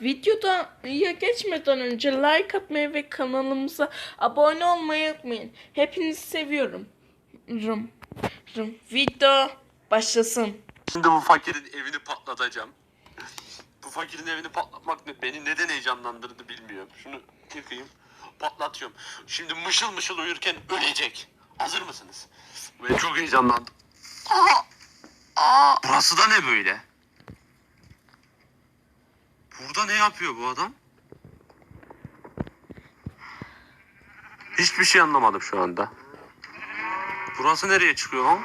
Videoda ya geçmeden önce like atmayı ve kanalımıza abone olmayı unutmayın. Hepinizi seviyorum. Rum. Rum. Video başlasın. Şimdi bu fakirin evini patlatacağım. Bu fakirin evini patlatmak beni neden heyecanlandırdı bilmiyorum. Şunu yıkayayım. Patlatıyorum. Şimdi mışıl mışıl uyurken ölecek. Hazır mısınız? Ben çok heyecanlandım. Aa! Aa! Burası da ne böyle? Burada ne yapıyor bu adam? Hiçbir şey anlamadım şu anda. Burası nereye çıkıyor lan?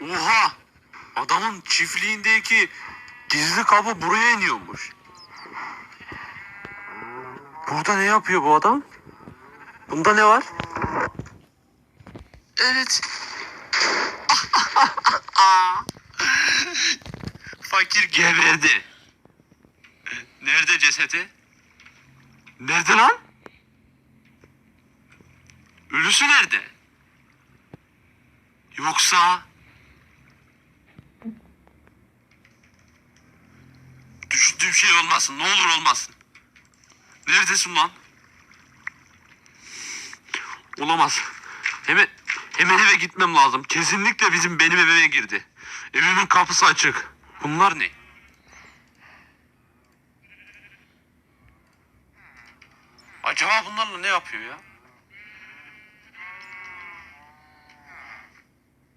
Oha! Adamın çiftliğindeki gizli kapı buraya iniyormuş. Burada ne yapıyor bu adam? Bunda ne var? Evet. Fakir geberdi. Nerede cesedi? Nerede lan? Ölüsü nerede? Yoksa... Düşündüğüm şey olmasın. Ne olur olmasın. Neredesin lan? Olamaz. Hemen hemen eve gitmem lazım. Kesinlikle bizim benim evime girdi. Evimin kapısı açık. Bunlar ne? Acaba bunlarla ne yapıyor ya?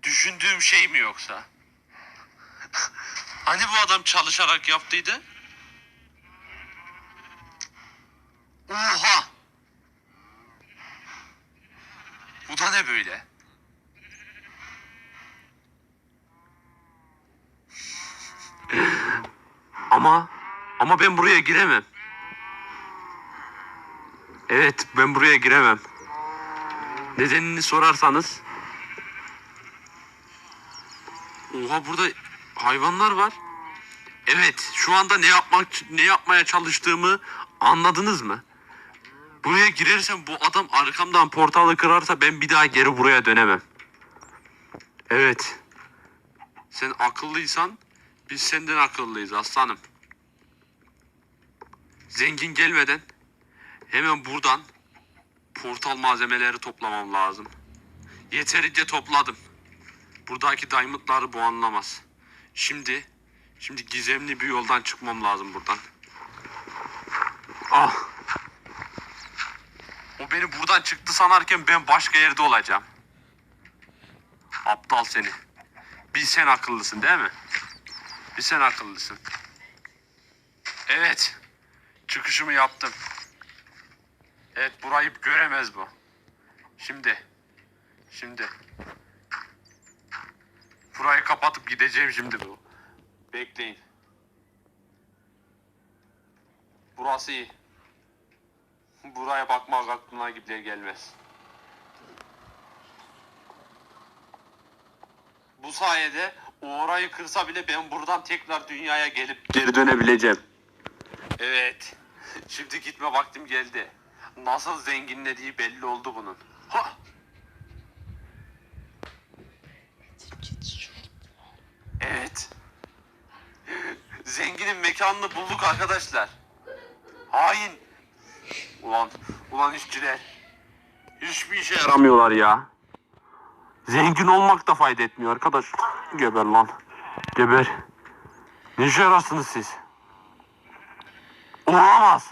Düşündüğüm şey mi yoksa? Hani bu adam çalışarak yaptıydı? Oha! Bu da ne böyle? Ama ama ben buraya giremem. Evet, ben buraya giremem. Nedenini sorarsanız Oha burada hayvanlar var. Evet, şu anda ne yapmak ne yapmaya çalıştığımı anladınız mı? Buraya girersem bu adam arkamdan portalı kırarsa ben bir daha geri buraya dönemem. Evet. Sen akıllıysan biz senden akıllıyız aslanım. Zengin gelmeden hemen buradan portal malzemeleri toplamam lazım. Yeterince topladım. Buradaki diamondları bu anlamaz. Şimdi, şimdi gizemli bir yoldan çıkmam lazım buradan. Ah. O beni buradan çıktı sanarken ben başka yerde olacağım. Aptal seni. Bir sen akıllısın değil mi? Bir sen akıllısın. Evet. Çıkışımı yaptım. Evet burayı göremez bu. Şimdi. Şimdi. Burayı kapatıp gideceğim şimdi bu. Bekleyin. Burası iyi. Buraya bakmak aklına gider gelmez. Bu sayede o orayı kırsa bile ben buradan tekrar dünyaya gelip geri dönebileceğim. Evet. Şimdi gitme vaktim geldi. Nasıl zenginlediği belli oldu bunun. Ha! Evet. Zenginin mekanını bulduk arkadaşlar. Hain. Ulan, ulan işçiler. Hiçbir işe yaramıyorlar ya. Zengin olmak da fayda etmiyor arkadaş. Geber lan. Geber. Ne işe yararsınız siz? Olamaz.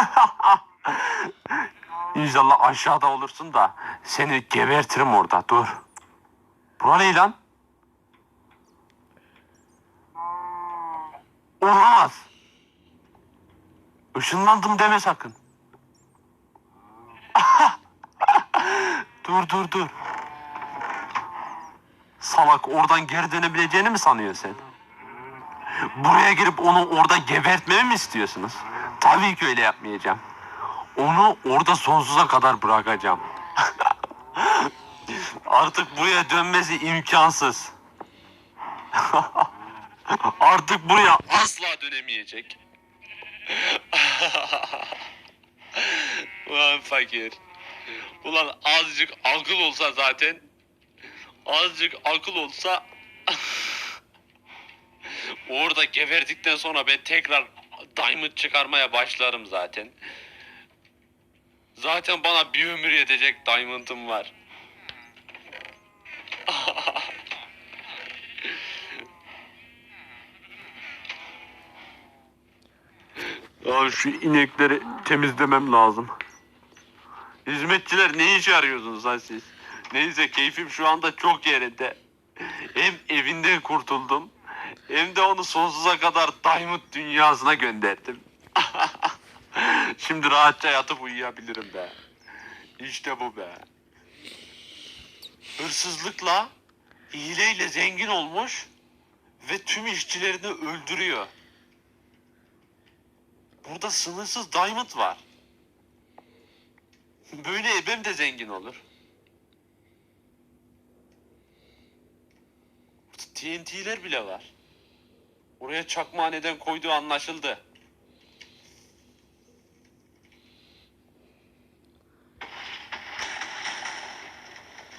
İnşallah aşağıda olursun da seni gebertirim orada. Dur. Bura ne lan? Olamaz. Işınlandım deme sakın. dur dur dur. Salak oradan geri dönebileceğini mi sanıyorsun sen? Buraya girip onu orada gebertmemi mi istiyorsunuz? Tabii ki öyle yapmayacağım. Onu orada sonsuza kadar bırakacağım. Artık buraya dönmesi imkansız. Artık buraya asla dönemeyecek. Ulan fakir. Ulan azıcık akıl olsa zaten. Azıcık akıl olsa Uğur da geberdikten sonra ben tekrar diamond çıkarmaya başlarım zaten. Zaten bana bir ömür yetecek diamond'ım var. Abi şu inekleri temizlemem lazım. Hizmetçiler ne iş arıyorsunuz lan siz? Neyse keyfim şu anda çok yerinde. Hem evinden kurtuldum hem de onu sonsuza kadar Diamond dünyasına gönderdim. Şimdi rahatça yatıp uyuyabilirim be. İşte bu be. Hırsızlıkla, hileyle zengin olmuş ve tüm işçilerini öldürüyor. Burada sınırsız diamond var. Böyle ebem de zengin olur. TNT'ler bile var. Oraya çakma neden koyduğu anlaşıldı.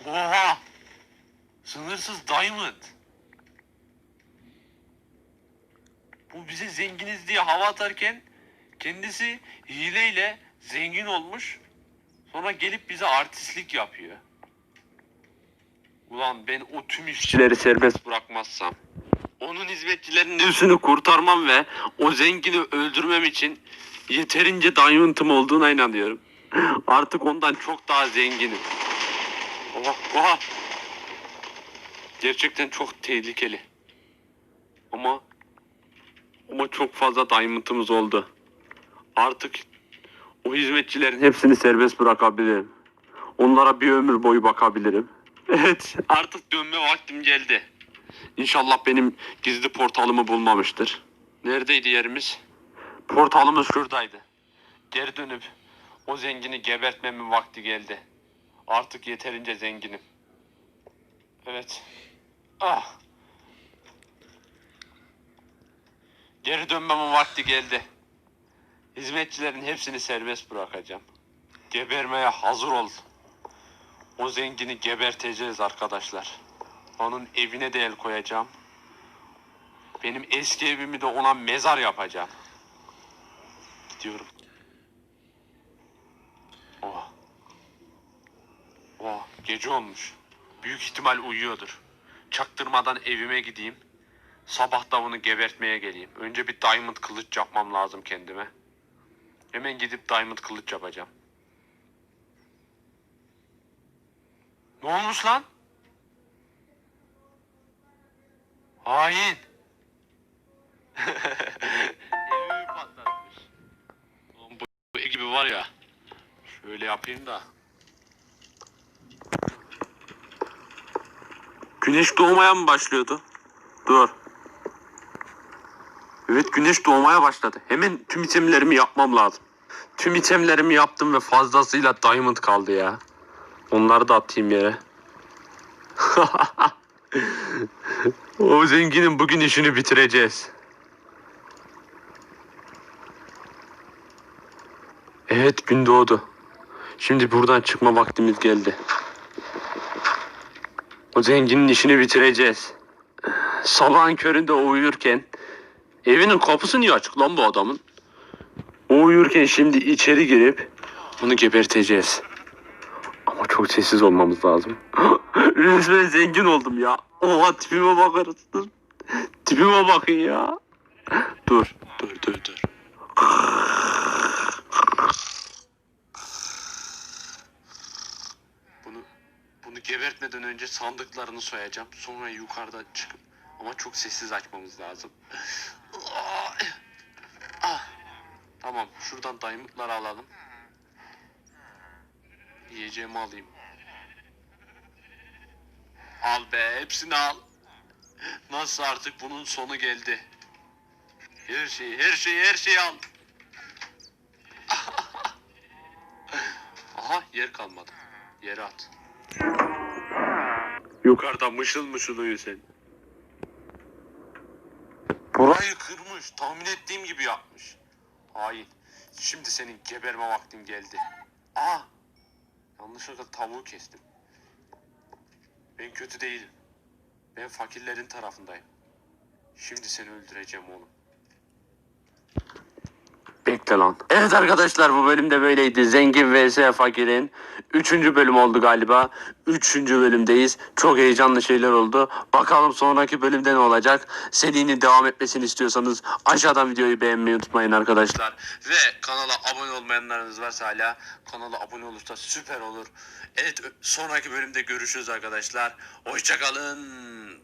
Oha! Sınırsız diamond. Bu bize zenginiz diye hava atarken kendisi hileyle zengin olmuş. Sonra gelip bize artistlik yapıyor. Ulan ben o tüm işçileri serbest bırakmazsam onun hizmetçilerinin üstünü kurtarmam ve o zengini öldürmem için yeterince diamond'ım olduğuna inanıyorum. Artık ondan çok daha zenginim. Oha, oha. Gerçekten çok tehlikeli. Ama ama çok fazla diamond'ımız oldu. Artık o hizmetçilerin hepsini serbest bırakabilirim. Onlara bir ömür boyu bakabilirim. Evet, artık dönme vaktim geldi. İnşallah benim gizli portalımı bulmamıştır. Neredeydi yerimiz? Portalımız şuradaydı. Geri dönüp o zengini gebertmemin vakti geldi. Artık yeterince zenginim. Evet. Ah. Geri dönmemin vakti geldi. Hizmetçilerin hepsini serbest bırakacağım. Gebermeye hazır ol. O zengini geberteceğiz arkadaşlar. Onun evine de el koyacağım. Benim eski evimi de ona mezar yapacağım. Gidiyorum. Oh. Oh, gece olmuş. Büyük ihtimal uyuyordur. Çaktırmadan evime gideyim. Sabah da onu gebertmeye geleyim. Önce bir diamond kılıç yapmam lazım kendime. Hemen gidip diamond kılıç yapacağım. Ne olmuş lan? Hain. Evimi patlatmış. Oğlum bu, bu gibi var ya. Şöyle yapayım da. Güneş doğmaya mı başlıyordu? Dur. Evet güneş doğmaya başladı. Hemen tüm itemlerimi yapmam lazım. Tüm itemlerimi yaptım ve fazlasıyla diamond kaldı ya. Onları da atayım yere. o zenginin bugün işini bitireceğiz. Evet gün doğdu. Şimdi buradan çıkma vaktimiz geldi. O zenginin işini bitireceğiz. Sabahın köründe uyurken evinin kapısı niye açık lan bu adamın? O uyurken şimdi içeri girip onu geberteceğiz. Ama çok sessiz olmamız lazım. Resmen zengin oldum ya. Oha tipime bakarsınız. Tipime bakın ya. Dur, dur, dur, dur. Bunu bunu gebertmeden önce sandıklarını soyacağım. Sonra yukarıda çıkıp ama çok sessiz açmamız lazım. Ah. Tamam, şuradan diamondları alalım. Yiyeceğimi alayım. Al be, hepsini al. Nasıl artık bunun sonu geldi. Her şeyi, her şeyi, her şeyi al. Aha, yer kalmadı. Yere at. Yukarıda mışıl mışıl uyu sen. Burayı kırmış. Tahmin ettiğim gibi yapmış. Hain. Şimdi senin geberme vaktin geldi. Aa! Yanlışlıkla tavuğu kestim. Ben kötü değilim. Ben fakirlerin tarafındayım. Şimdi seni öldüreceğim oğlum. Lan. Evet arkadaşlar bu bölümde böyleydi. Zengin vs Fakir'in 3. bölüm oldu galiba. 3. bölümdeyiz. Çok heyecanlı şeyler oldu. Bakalım sonraki bölümde ne olacak? Serinin devam etmesini istiyorsanız aşağıdan videoyu beğenmeyi unutmayın arkadaşlar. Ve kanala abone olmayanlarınız varsa hala kanala abone olursa süper olur. Evet sonraki bölümde görüşürüz arkadaşlar. Hoşçakalın.